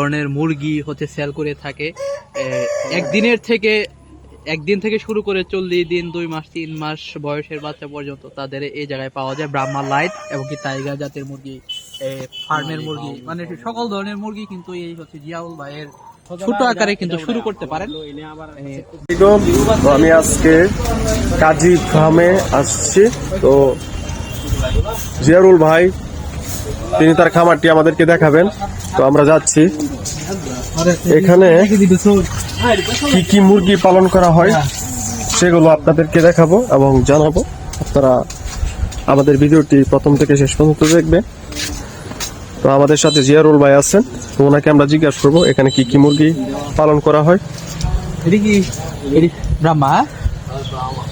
ধরনের মুরগি হচ্ছে সেল করে থাকে। একদিনের থেকে একদিন থেকে শুরু করে চল্লিশ দিন দুই মাস তিন মাস বয়সের বাচ্চা পর্যন্ত তাদের এই জায়গায় পাওয়া যায় ব্রাহ্মা লাইট এবং কি টাইগার জাতের মুরগি ফার্মের মুরগি। মানে সকল ধরনের মুরগি কিন্তু এই হচ্ছে জিয়াউল ভাইয়ের ছোট আকারে কিন্তু শুরু করতে পারেন। আমি আজকে কাজী ফার্মে আসছি। তো জিয়ারুল ভাই তিনি তার খামারটি আমাদেরকে দেখাবেন। তো আমরা যাচ্ছি। এখানে কি কি মুরগি পালন করা হয় সেগুলো আপনাদেরকে দেখাবো এবং জানাব। আপনারা আমাদের ভিডিওটি প্রথম থেকে শেষ পর্যন্ত দেখবেন। তো আমাদের সাথে জিয়ারুল ভাই আছেন। তো ওনাকে আমরা জিজ্ঞাসা করব এখানে কি কি মুরগি পালন করা হয়?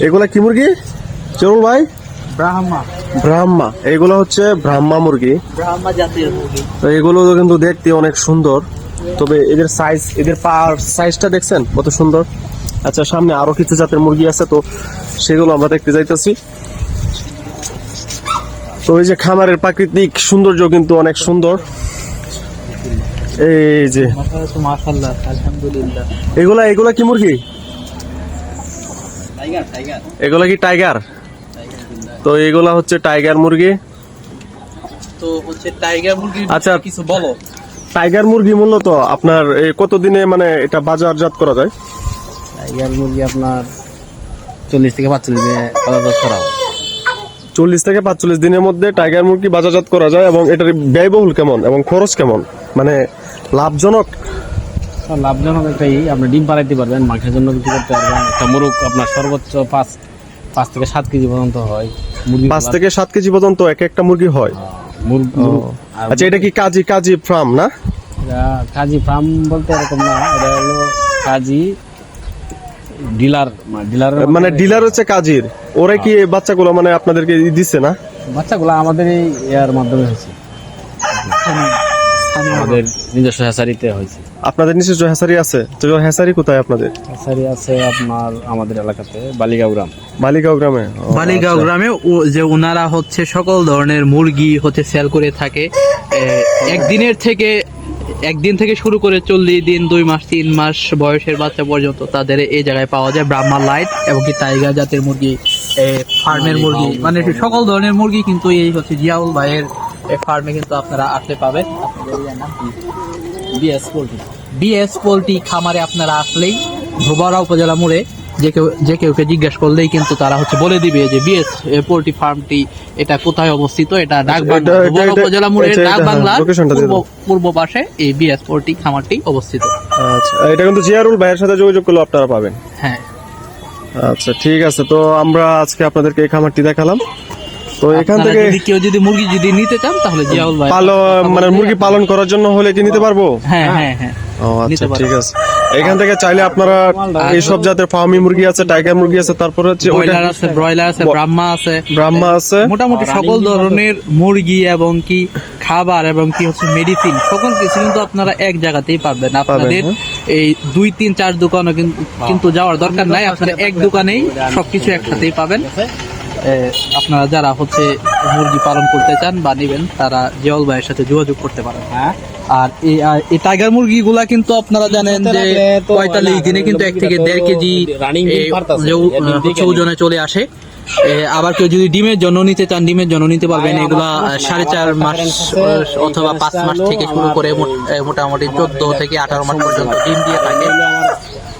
এগুলা কি মুরগি? চরুল ভাই? ব্রাহ্মা। ব্রাহ্মা। এগুলো হচ্ছে ব্রাহ্মা মুরগি। ব্রাহ্মা জাতের মুরগি। তো এগুলো কিন্তু দেখতে অনেক সুন্দর। তবে এদের সাইজ এদের পার সাইজটা দেখছেন? কত সুন্দর? আচ্ছা সামনে আরও কিছু জাতের মুরগি আছে তো সেগুলো আমরা দেখতে যাইতেছি। তো এই যে খামারের প্রাকৃতিক সৌন্দর্য কিন্তু অনেক সুন্দর। এই যে। এগুলা এগুলা কি মুরগি? এগুলা কি টাইগার তো এগুলা হচ্ছে টাইগার মুরগি। তো হচ্ছে টাইগার মুরগি আচ্ছা। কিছু বলো। টাইগার মুরগি মূলত আপনার কতদিনে মানে এটা বাজারজাত করা যায়? টাইগার মুরগি আপনার চল্লিশ থেকে পাঁচচল্লিশ দিনে বাজারজাত করা হয়। চল্লিশ থেকে পাঁচচল্লিশ দিনের মধ্যে টাইগার মুরগি বাজারজাত করা যায় এবং এটার ব্যয়বহুল কেমন এবং খরচ কেমন? মানে লাভজনক? লাভজনক একটাই আপনি ডিম পালাইতে পারবেন মাংসের জন্য বিক্রি করতে পারবেন। একটা মুরগ আপনার সর্বোচ্চ পাঁচ পাঁচ থেকে সাত কেজি পর্যন্ত হয়। পাঁচ থেকে সাত কেজি পর্যন্ত এক একটা মুরগি হয়। আচ্ছা এটা কি কাজী কাজী ফার্ম না? কাজী ফার্ম বলতে এরকম না এটা হলো কাজী ডিলার ডিলার মানে ডিলার হচ্ছে কাজীর। ওরা কি এই বাচ্চাগুলো মানে আপনাদেরকে দিচ্ছে না? বাচ্চাগুলো আমাদের এই মাধ্যমে হয়েছে। আমাদের নিজস্ব হ্যাচারিতে হয়েছে। আপনাদের নিজস্ব হ্যাসারি আছে? তো হ্যাসারি কোথায় আপনাদের? হ্যাচারি আছে আপনার আমাদের এলাকাতে বালিগাঁও গ্রাম। বালিগাঁও গ্রামে? বালিগাঁও আচ্ছা। গ্রামে যে ওনারা হচ্ছে সকল ধরনের মুরগি হচ্ছে সেল করে থাকে। একদিনের থেকে একদিন থেকে শুরু করে চল্লিশ দিন দুই মাস তিন মাস বয়সের বাচ্চা পর্যন্ত তাদের এই জায়গায় পাওয়া যায় ব্রাহ্মা লাইট এবং কি টাইগার জাতের মুরগি ফার্মের মুরগি মানে সকল ধরনের মুরগি কিন্তু এই হচ্ছে জিয়াউল ভাইয়ের ফার্মে কিন্তু আপনারা আসলে পাবেন। BS poultry. বিএস পোলট্রি খামারে আপনারা আসলেই ধোবারা উপজেলা মোড়ে যে কেউ যে কেউকে জিজ্ঞেস করলেই কিন্তু তারা হচ্ছে বলে দিবে যে বিএস পোলট্রি ফার্মটি এটা কোথায় অবস্থিত? এটা ডাক বাংলা এটা- ধোবারা এটা- উপজেলা মোড়ে হ্যাঁ, পূর্ব পূর্ব পাশে এই বিএস পোলট্রি খামারটি অবস্থিত। আচ্ছা এটা কিন্তু জিয়ারুল ভাইয়ের সাথে যোগাযোগ করলে আপনারা পাবেন। হ্যাঁ। আচ্ছা ঠিক আছে তো আমরা আজকে আপনাদেরকে এই খামারটি দেখালাম। তো এখান থেকে যদি কেউ যদি মুরগি যদি নিতে চান তাহলে জিয়াউল ভাই পালো মানে মুরগি পালন করার জন্য হলে কি নিতে পারব? হ্যাঁ হ্যাঁ হ্যাঁ। ও আচ্ছা ঠিক আছে। এখান থেকে চাইলে আপনারা এইসব জাতের ফার্মি মুরগি আছে টাইগার মুরগি আছে তারপরে হচ্ছে ব্রয়লার আছে ব্রয়লার আছে ব্রাহ্মা আছে। ব্রাহ্মা আছে। মোটামুটি সকল ধরনের মুরগি এবং কি খাবার এবং কি হচ্ছে মেডিসিন সকল কিছু কিন্তু আপনারা এক জায়গাতেই পাবেন। আপনাদের হ্যাঁ। এই দুই তিন চার দোকানও কিন্তু- কিন্তু যাওয়ার দরকার নাই। আপনারা এক দোকানেই সবকিছু একসাথেই পাবেন। আপনারা যারা হচ্ছে মুরগি পালন করতে চান বা নেবেন তারা জিয়াউল ভাইয়ের সাথে যোগাযোগ করতে পারেন। হ্যাঁ। আর এই টাইগার মুরগিগুলা কিন্তু আপনারা জানেন যে পঁয়তাল্লিশ দিনে কিন্তু এক থেকে দেড় কেজি ওজনে চলে আসে। আবার কেউ যদি ডিমের জন্য নিতে চান ডিমের জন্য নিতে পারবেন। এগুলা সাড়ে চার মাস অথবা পাঁচ মাস থেকে শুরু করে মোটামুটি চোদ্দ থেকে আঠারো মাস পর্যন্ত ডিম দিয়ে থাকে।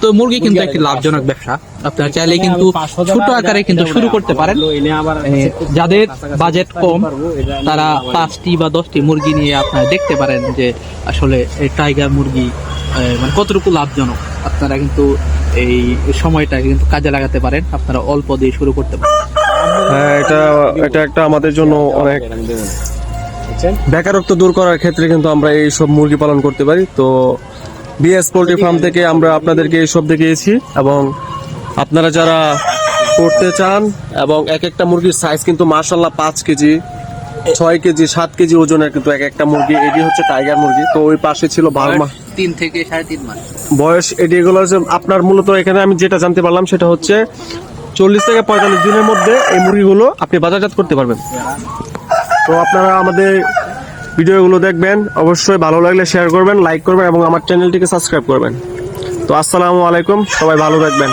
তো মুরগি কিন্তু একটি লাভজনক ব্যবসা। আপনারা চাইলে কিন্তু ছোট আকারে কিন্তু শুরু করতে পারেন। যাদের বাজেট কম তারা পাঁচটি বা দশটি মুরগি নিয়ে আপনারা দেখতে পারেন যে আসলে টাইগার মুরগি মানে কতটুকু লাভজনক। আপনারা কিন্তু এই সময়টা কিন্তু কাজে লাগাতে পারেন। আপনারা অল্প দিয়ে শুরু করতে পারেন। হ্যাঁ এটা এটা একটা আমাদের জন্য অনেক বেকারত্ব দূর করার ক্ষেত্রে কিন্তু আমরা এই সব মুরগি পালন করতে পারি। তো বিএস পোল্ট্রি ফার্ম থেকে আমরা আপনাদেরকে এইসব দেখিয়েছি এবং আপনারা যারা করতে চান এবং এক একটা মুরগির সাইজ কিন্তু মার্শাল্লাহ পাঁচ কেজি ছয় কেজি সাত কেজি ওজনের কিন্তু এক একটা মুরগি। এটি হচ্ছে টাইগার মুরগি। তো ওই পাশে ছিল বার্মা তিন থেকে সাড়ে তিন মাস। বয়স এটি এগুলো আপনার মূলত এখানে আমি যেটা জানতে পারলাম সেটা হচ্ছে চল্লিশ থেকে পঁয়তাল্লিশ দিনের মধ্যে এই মুরগিগুলো আপনি বাজারজাত করতে পারবেন। তো আপনারা আমাদের ভিডিওগুলো দেখবেন, অবশ্যই ভালো লাগলে শেয়ার করবেন লাইক করবেন এবং আমার চ্যানেলটিকে সাবস্ক্রাইব করবেন। তো আসসালামু আলাইকুম, সবাই ভালো থাকবেন।